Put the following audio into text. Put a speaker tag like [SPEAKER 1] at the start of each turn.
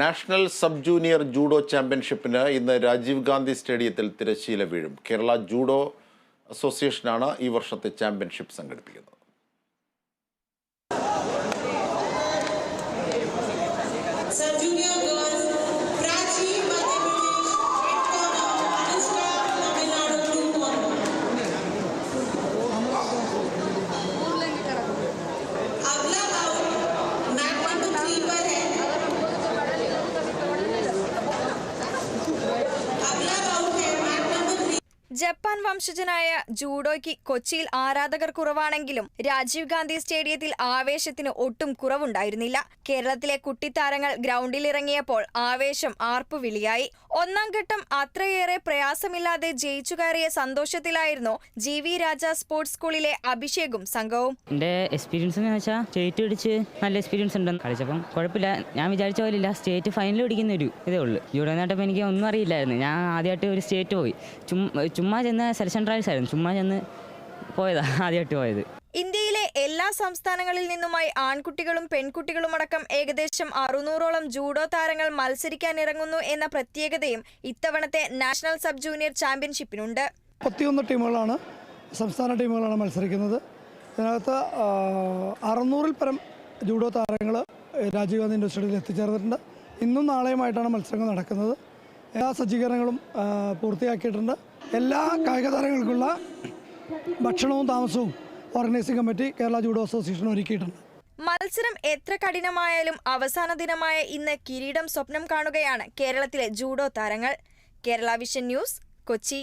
[SPEAKER 1] National sub junior judo ചാമ്പ്യൻഷിപ്പിന് ഇന്ന് രാജീവ് ഗാന്ധി സ്റ്റേഡിയത്തിൽ തിരശ്ശീല വീഴും. കേരള ജൂഡോ അസോസിയേഷനാണ് ഈ വർഷത്തെ ചാമ്പ്യൻഷിപ്പ് സംഘടിപ്പിക്കുന്നത്.
[SPEAKER 2] ജപ്പാൻ വംശജനായ ജൂഡോയ്ക്ക് കൊച്ചിയിൽ ആരാധകർ കുറവാണെങ്കിലും രാജീവ് ഗാന്ധി സ്റ്റേഡിയത്തിൽ ആവേശത്തിന് ഒട്ടും കുറവുണ്ടായിരുന്നില്ല. കേരളത്തിലെ കുട്ടിത്താരങ്ങൾ ഗ്രൗണ്ടിലിറങ്ങിയപ്പോൾ ആവേശം ആർപ്പുവിളിയായി. ഒന്നാം ഘട്ടം അത്രയേറെ പ്രയാസമില്ലാതെ ജയിച്ചു കയറിയ സന്തോഷത്തിലായിരുന്നു ജി വി രാജ സ്പോർട്സ് സ്കൂളിലെ അഭിഷേകും സംഘവും.
[SPEAKER 3] എന്റെ എക്സ്പീരിയൻസ് എന്ന് വെച്ചാൽ സ്റ്റേറ്റ് പിടിച്ച് നല്ല എക്സ്പീരിയൻസ് ഉണ്ടെന്ന് കളിച്ചപ്പം കുഴപ്പമില്ല. ഞാൻ വിചാരിച്ച പോലെ ഇല്ല സ്റ്റേറ്റ് ഫൈനൽ പിടിക്കുന്ന ഒരു ഇതേ ഉള്ളൂ. ജൂഡോ നേട്ടപ്പം എനിക്ക് ഒന്നും അറിയില്ലായിരുന്നു. ഞാൻ ആദ്യമായിട്ട് ഒരു സ്റ്റേറ്റ് പോയി. ചുമ്മാ ചെന്ന സെലക്ഷൻ ട്രയൽസ് ആയിരുന്നു. ചുമ്മാ ചെന്ന് പോയതാ ആദ്യമായിട്ട് പോയത്.
[SPEAKER 2] സംസ്ഥാനങ്ങളിൽ നിന്നുമായി ആൺകുട്ടികളും പെൺകുട്ടികളുമടക്കം ഏകദേശം അറുന്നൂറോളം ജൂഡോ താരങ്ങൾ മത്സരിക്കാനിറങ്ങുന്നു എന്ന പ്രത്യേകതയും ഇത്തവണത്തെ നാഷണൽ സബ് ജൂനിയർ ചാമ്പ്യൻഷിപ്പിനുണ്ട്.
[SPEAKER 4] പത്തിയൊന്ന് ടീമുകളാണ് സംസ്ഥാന ടീമുകളാണ് മത്സരിക്കുന്നത്. ഇതിനകത്ത് അറുന്നൂറിൽ പരം ജൂഡോ താരങ്ങൾ രാജീവ് ഗാന്ധി യൂണിവേഴ്സിറ്റിയിൽ എത്തിച്ചേർന്നിട്ടുണ്ട്. ഇന്നും നാളെയുമായിട്ടാണ് മത്സരങ്ങൾ നടക്കുന്നത്. എല്ലാ സജ്ജീകരണങ്ങളും പൂർത്തിയാക്കിയിട്ടുണ്ട്. എല്ലാ കായിക താരങ്ങൾക്കുള്ള ഭക്ഷണവും താമസവും organising committee Kerala judo association ഒരുക്കിയിട്ടുണ്ട്.
[SPEAKER 2] മത്സരം എത്ര കഠിനമായാലും അവസാന ദിനമായ ഇന്ന് കിരീടം സ്വപ്നം കാണുകയാണ് കേരളത്തിലെ ജൂഡോ താരങ്ങൾ. Kerala vision news Kochi.